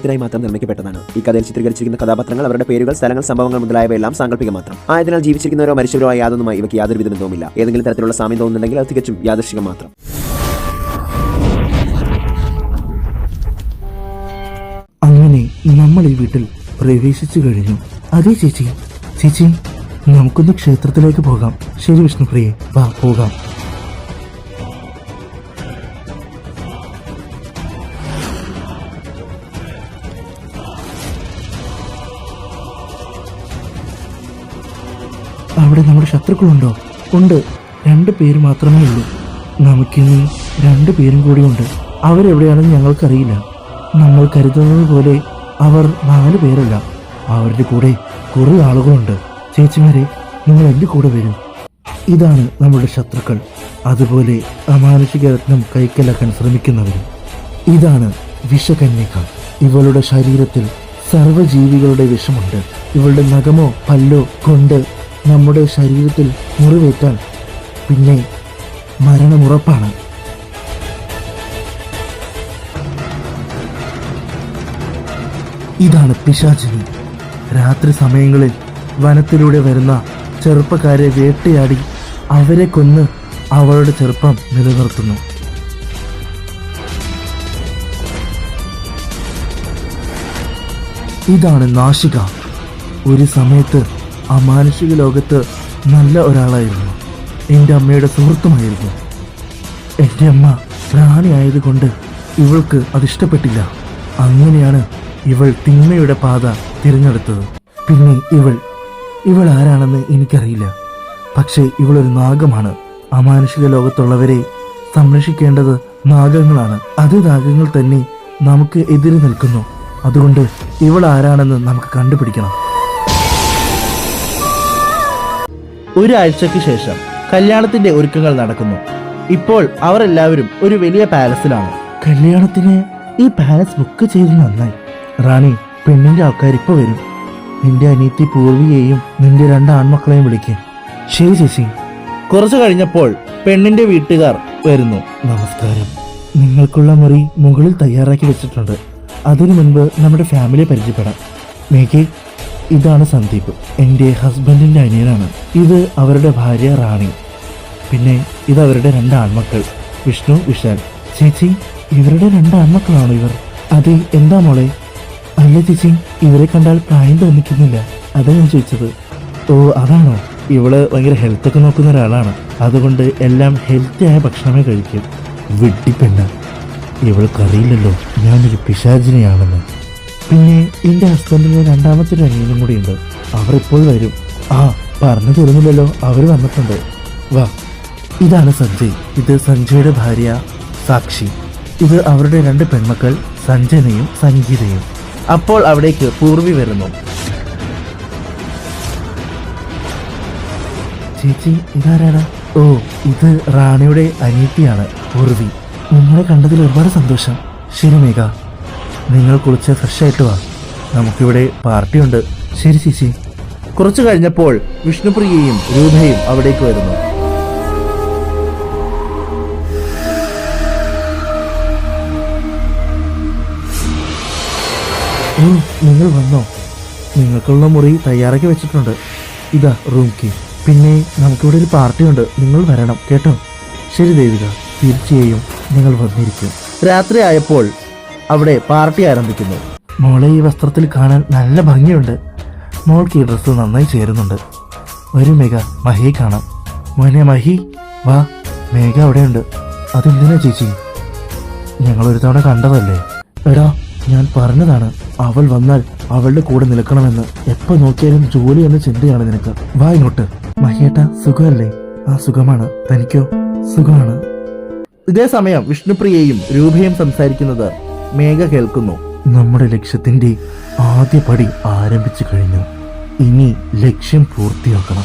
ത്തിനായി മാത്രം നിർമ്മിക്കപ്പെട്ടതാണ്. ഈ കഥയിൽ ചിത്രീകരിച്ചിരിക്കുന്ന കഥാപാത്രങ്ങൾ അവരുടെ പേരുകൾ സ്ഥലങ്ങൾ സംഭവങ്ങൾ മുതലായവയെല്ലാം സാങ്കല്പിക മാത്രം. ആയതിനാൽ ജീവിച്ചിരിക്കുന്നവരോ മരിച്ചവരോ യാതൊന്നുമായി ഇവയ്ക്ക് യാതൊരു വിധ ബന്ധവുമില്ല ഏതെങ്കിലും തരത്തിലുള്ള സാമ്യം തോന്നുന്നുണ്ടെങ്കിൽ അത് തികച്ചും യാദൃശികം മാത്രം. അങ്ങനെ നമ്മൾ ഈ വീട്ടിൽ പ്രവേശിച്ചു കഴിഞ്ഞു. അതെ ചേച്ചി. ചേച്ചി നമുക്കൊന്ന് ക്ഷേത്രത്തിലേക്ക് പോകാം. ശരി വിഷ്ണുപ്രിയെ. വാ പോകാം. അവിടെ നമ്മുടെ ശത്രുക്കളുണ്ടോ? ഉണ്ട്. രണ്ട് പേര് മാത്രമേ ഉള്ളൂ. നമുക്കിനി രണ്ട് പേരും കൂടിയുണ്ട്. അവരെവിടെയാണെന്ന് ഞങ്ങൾക്കറിയില്ല. നമ്മൾ കരുതുന്നത് പോലെ അവർ നാല് പേരല്ല. അവരുടെ കൂടെ കുറെ ആളുകളുണ്ട്. ചേച്ചിമാരെ നിങ്ങൾ എന്റെ കൂടെ വരും. ഇതാണ് നമ്മുടെ ശത്രുക്കൾ. അതുപോലെ അമാനുഷിക രത്നം കൈക്കലാക്കാൻ ശ്രമിക്കുന്നവരും. ഇതാണ് വിഷകന്യക. ഇവളുടെ ശരീരത്തിൽ സർവജീവികളുടെ വിഷമുണ്ട്. ഇവളുടെ നഖമോ പല്ലോ കൊണ്ട് നമ്മുടെ ശരീരത്തിൽ മുറിവേറ്റാൽ പിന്നെ മരണമുറപ്പാണ് ഇതാണ് പിശാചിനി. രാത്രി സമയങ്ങളിൽ വനത്തിലൂടെ വരുന്ന ചെറുപ്പക്കാരെ വേട്ടയാടി അവരെ കൊന്ന് അവളുടെ ചെറുപ്പം നിലനിർത്തുന്നു. ഇതാണ് നാശിക. ഒരു സമയത്ത് അമാനുഷിക ലോകത്ത് നല്ല ഒരാളായിരുന്നു. എന്റെ അമ്മയുടെ സുഹൃത്തുമായിരുന്നു. എന്റെ അമ്മ പ്രാണി ആയതുകൊണ്ട് ഇവൾക്ക് അതിഷ്ടപ്പെട്ടില്ല അങ്ങനെയാണ് ഇവൾ തിന്മയുടെ പാത തിരഞ്ഞെടുത്തത്. പിന്നെ ഇവൾ ഇവൾ ആരാണെന്ന് എനിക്കറിയില്ല. പക്ഷേ ഇവളൊരു നാഗമാണ്. അമാനുഷിക ലോകത്തുള്ളവരെ സംരക്ഷിക്കേണ്ടത് നാഗങ്ങളാണ്. അത് നാഗങ്ങൾ തന്നെ നമുക്ക് എതിര് നിൽക്കുന്നു. അതുകൊണ്ട് ഇവൾ ആരാണെന്ന് നമുക്ക് കണ്ടുപിടിക്കണം. ഒരാഴ്ചയ്ക്ക് ശേഷം കല്യാണത്തിന്റെ ഒരുക്കങ്ങൾ നടക്കുന്നു. ഇപ്പോൾ അവർ എല്ലാവരും ഒരു വലിയ പാലസിലാണ്. കല്യാണത്തിന് ഈ പാലസ് ബുക്ക് ചെയ്ത് നന്നായി. റാണി പെണ്ണിന്റെ ആൾക്കാർ ഇപ്പൊ വരും. നിന്റെ അനിയത്തി പൂർവിയെയും നിന്റെ രണ്ട് ആൺമക്കളെയും വിളിക്കും. ശരി ചേച്ചി. കുറച്ചു കഴിഞ്ഞപ്പോൾ പെണ്ണിന്റെ വീട്ടുകാർ വരുന്നു. നമസ്കാരം. നിങ്ങൾക്കുള്ള മുറി മുകളിൽ തയ്യാറാക്കി വെച്ചിട്ടുണ്ട്. അതിനു മുൻപ് നമ്മുടെ ഫാമിലിയെ പരിചയപ്പെടാം. മേഘെ ഇതാണ് സന്ദീപ് എന്റെ ഹസ്ബൻഡിന്റെ അനിയനാണ്. ഇത് അവരുടെ ഭാര്യ റാണി. പിന്നെ ഇത് അവരുടെ രണ്ട് ആൺമക്കൾ വിഷ്ണു വിശാൽ. ചേച്ചി ഇവരുടെ രണ്ട് ആൺമക്കളാണോ ഇവർ? അതെ എന്താ മോളെ? അല്ല ചേച്ചി ഇവരെ കണ്ടാൽ പ്രായം തോന്നിക്കുന്നില്ല. അതാ ഞാൻ ചോദിച്ചത്. ഓ അതാണോ? ഇവൾ ഭയങ്കര ഹെൽത്ത് ഒക്കെ നോക്കുന്ന ഒരാളാണ്. അതുകൊണ്ട് എല്ലാം ഹെൽത്തി ആയ ഭക്ഷണമേ കഴിക്കും. വെട്ടിപ്പെണ്ണ ഇവൾക്കറിയില്ലല്ലോ ഞാനൊരു പിശാചിനെയാണെന്ന്. പിന്നെ എന്റെ ഹസ്ബൻഡിന്റെ രണ്ടാമത്തെ ഒരു അനിയനും കൂടിയുണ്ട്. അവർ ഇപ്പോൾ വരും. ആ പറഞ്ഞു തരുന്നില്ലല്ലോ അവർ വന്നിട്ടുണ്ട്. വാ ഇതാണ് സഞ്ജയ്. ഇത് സഞ്ജയുടെ ഭാര്യ സാക്ഷി. ഇത് അവരുടെ രണ്ട് പെൺമക്കൾ സഞ്ജനയും സംഗീതയും. അപ്പോൾ അവിടേക്ക് പൂർവി വരുന്നു. ചേച്ചി ഇതാരാണ്? ഓ ഇത് റാണിയുടെ അനിയത്തിയാണ് പൂർവി നിങ്ങളെ കണ്ടതിൽ ഒരുപാട് സന്തോഷം. ശരി മേഘ. നിങ്ങൾ കുളിച്ച് ഫ്രഷ് ആയിട്ട് വാ. നമുക്കിവിടെ പാർട്ടിയുണ്ട് ശരി ചേച്ചി കുറച്ചു കഴിഞ്ഞപ്പോൾ വിഷ്ണുപ്രിയയും രൂപയും അവിടേക്ക് വരുന്നു. നിങ്ങൾ വന്നോ? നിങ്ങൾക്കുള്ള മുറി തയ്യാറാക്കി വെച്ചിട്ടുണ്ട്. ഇതാ റൂം കീ പിന്നെ നമുക്കിവിടെ ഒരു പാർട്ടിയുണ്ട് നിങ്ങൾ വരണം കേട്ടോ? ശരി ദേവിക. തീർച്ചയായും നിങ്ങൾ വന്നിരിക്കും. രാത്രി ആയപ്പോൾ അവിടെ പാർട്ടി ആരംഭിക്കുന്നു. മോളെ ഈ വസ്ത്രത്തിൽ കാണാൻ നല്ല ഭംഗിയുണ്ട്. മോൾക്ക് ഈ ഡ്രസ്സ് നന്നായി ചേരുന്നുണ്ട്. ഒരു മേഘ മഹിയെ കാണാം. മോനെ മഹി വാ. മേഘ അവിടെയുണ്ട്. അതെന്തിനാ ചേച്ചി? ഞങ്ങൾ ഒരു തവണ കണ്ടതല്ലേ? എടാ ഞാൻ പറഞ്ഞതാണ്. അവൾ വന്നാൽ അവളുടെ കൂടെ നിൽക്കണമെന്ന്. എപ്പോ നോക്കിയാലും ജോലി എന്ന ചിന്തയാണ് നിനക്ക്. വാ ഇങ്ങോട്ട്. മഹിയേട്ട സുഖമല്ലേ? ആ സുഖമാണ്. തനിക്കോ? സുഖമാണ്. ഇതേ സമയം വിഷ്ണുപ്രിയയും രൂപയും സംസാരിക്കുന്നത് മേഘ കേൾക്കുന്നു. നമ്മുടെ ലക്ഷ്യത്തിന്റെ ആദ്യ പടി ആരംഭിച്ചു കഴിഞ്ഞു. ഇനി ലക്ഷ്യം പൂർത്തിയാക്കണം.